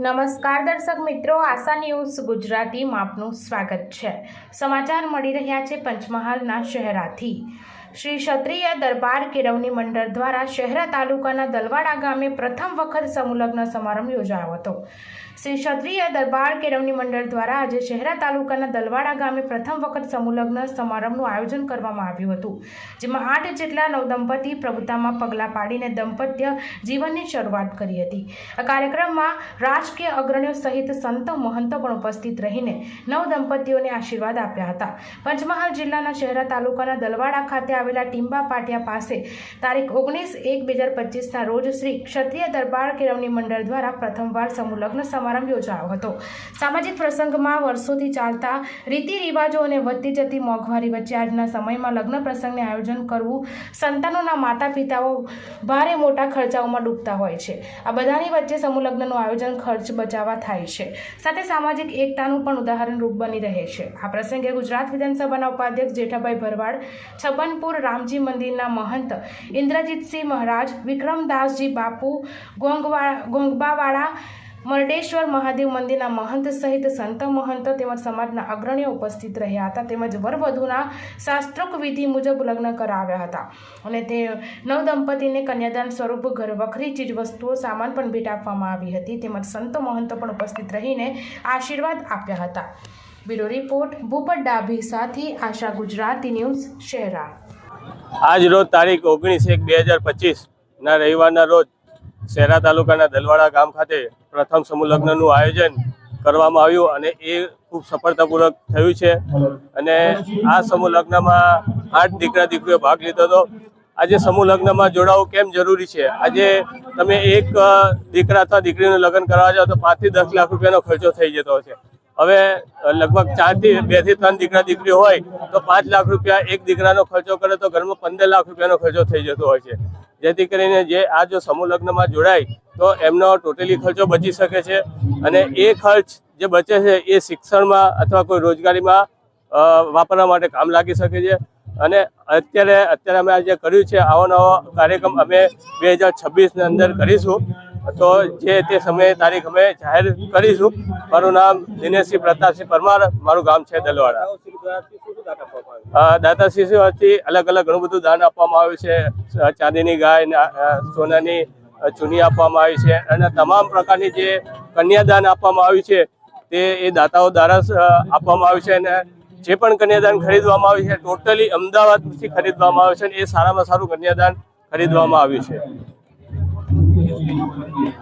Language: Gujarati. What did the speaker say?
નમસ્કાર દર્શક મિત્રો, આશા ન્યૂઝ ગુજરાતીમાં આપનું સ્વાગત છે. સમાચાર મળી રહ્યા છે પંચમહાલના શહેરાથી. શ્રી ક્ષત્રિય દરબાર કેળવણી મંડળ દ્વારા શહેરા તાલુકાના દલવાડા ગામે પ્રથમ વખત સમુલગ્ન સમારંભ યોજાયો હતો. શ્રી ક્ષત્રિય દરબાર કેળવણી મંડળ દ્વારા આજે શહેરા તાલુકાના દલવાડા ગામે પ્રથમ વખત સમુલગ્ન સમારંભનું આયોજન કરવામાં આવ્યું હતું, જેમાં આઠ જેટલા નવદંપતી પ્રભુતામાં પગલાં પાડીને દંપત્ય જીવનની શરૂઆત કરી હતી. આ કાર્યક્રમમાં રાજકીય અગ્રણીઓ સહિત સંતો મહંતો પણ ઉપસ્થિત રહીને નવ દંપતીઓને આશીર્વાદ આપ્યા હતા. પંચમહાલ જિલ્લાના શહેરા તાલુકાના દલવાડા ખાતે આવેલા ટીંબા પાટિયા પાસે તારીખ ઓગણીસ એક બે હજાર પચીસના રોજ શ્રી ક્ષત્રિય દરબાર કેળવણી મંડળ દ્વારા પ્રથમવાર સમૂહ સમારંભ યોજાયો હતો. સામાજિક પ્રસંગમાં વર્ષોથી ચાલતા રીતિ રિવાજો અને વધતી જતી મોંઘવારી વચ્ચે આજના સમયમાં લગ્ન પ્રસંગને આયોજન કરવું સંતાનોના માતા પિતાઓ ભારે મોટા ખર્ચાઓમાં ડૂબતા હોય છે. આ બધાની વચ્ચે સમૂહલગ્નનું આયોજન ખર્ચ બચાવવા થાય છે. સાથે સામાજિક એકતાનું પણ ઉદાહરણરૂપ બની રહે છે. આ પ્રસંગે ગુજરાત વિધાનસભાના ઉપાધ્યક્ષ જેઠાભાઈ ભરવાડ છબનપુર રામજી મંદિરના મહંત ઇન્દ્રજીતસિંહ મહારાજ, વિક્રમદાસજી બાપુ, ગોંગવા, ગોંગબાવાળા, મરડેશ્વર મહાદેવ મંદિરના મહંત સહિત સંત મહંત તેમજ સમાજના અગ્રણીઓ ઉપસ્થિત રહ્યા હતા. તેમજ વરવધુના શાસ્ત્રોક વિધિ મુજબ લગ્ન કરાવ્યા હતા અને તે નવ દંપતીને કન્યાદાન સ્વરૂપ ઘર વખરી ચીજ વસ્તુઓ સામાન પણ ભેટ આપવામાં આવી હતી. તેમજ સંતો મહંતો પણ ઉપસ્થિત રહીને આશીર્વાદ આપ્યા હતા. બ્યુરો રિપોર્ટ, ભૂપત ડાભી સાથે આશા ગુજરાતી ન્યૂઝ, શહેરા. આજ રોજ તારીખ ઓગણીસ એક બે હજાર પચીસના રવિવારના રોજ શહેરા તાલુકાના દલવાડા ગામ ખાતે પ્રથમ સમૂહ લગ્નનું આયોજન કરવામાં આવ્યું અને એ ખૂબ સફળતાપૂર્વક થયું છે. અને આ સમૂહ લગ્નમાં આઠ દીકરા દીકરીઓ ભાગ લીધો હતો. આજે સમૂહ લગ્નમાં જોડાવું કેમ જરૂરી છે? આજે તમે એક દીકરા અથવા દીકરીનું લગ્ન કરવા જાઓ તો પાંચથી દસ લાખ રૂપિયાનો ખર્ચો થઈ જતો છે હવે લગભગ ચારથી બેથી ત્રણ દીકરા દીકરી હોય તો પાંચ લાખ રૂપિયા એક દીકરાનો ખર્ચો કરે તો ઘરમાં પંદર લાખ રૂપિયાનો ખર્ચો થઈ જતો હોય છે. જેથી કરીને જે આ જો સમૂહ લગ્નમાં જોડાય તો એમનો ટોટલી ખર્ચો બચી શકે છે અને એ ખર્ચ જે બચે છે એ શિક્ષણમાં અથવા કોઈ રોજગારીમાં વાપરવા માટે કામ લાગી શકે છે. અને અત્યારે અત્યારે અમે આ જે કર્યું છે આવો નવો કાર્યક્રમ. અમે બે હજાર છવ્વીસની અંદર કરીશું. તો જે તે સમયે તારીખ અમે જાહેર કરીશું. મારું નામ દિનેશસિંહ પ્રતાપસિંહ પરમાર, મારું ગામ છે દલવાડા. દાતાશ્રીથી અલગ અલગ ઘણું બધું દાન આપવામાં આવ્યું છે. ચાંદીની ગાય સોનાની ચૂની આપવામાં આવી છે. અને તમામ પ્રકારની જે કન્યાદાન આપવામાં આવ્યું છે, તે એ દાતાઓ દ્વારા આપવામાં આવ્યું છે. અને જે પણ કન્યાદાન ખરીદવામાં આવ્યું છે, ટોટલી અમદાવાદથી ખરીદવામાં આવ્યું છે એ સારામાં સારું કન્યાદાન ખરીદવામાં આવ્યું છે. よく言う。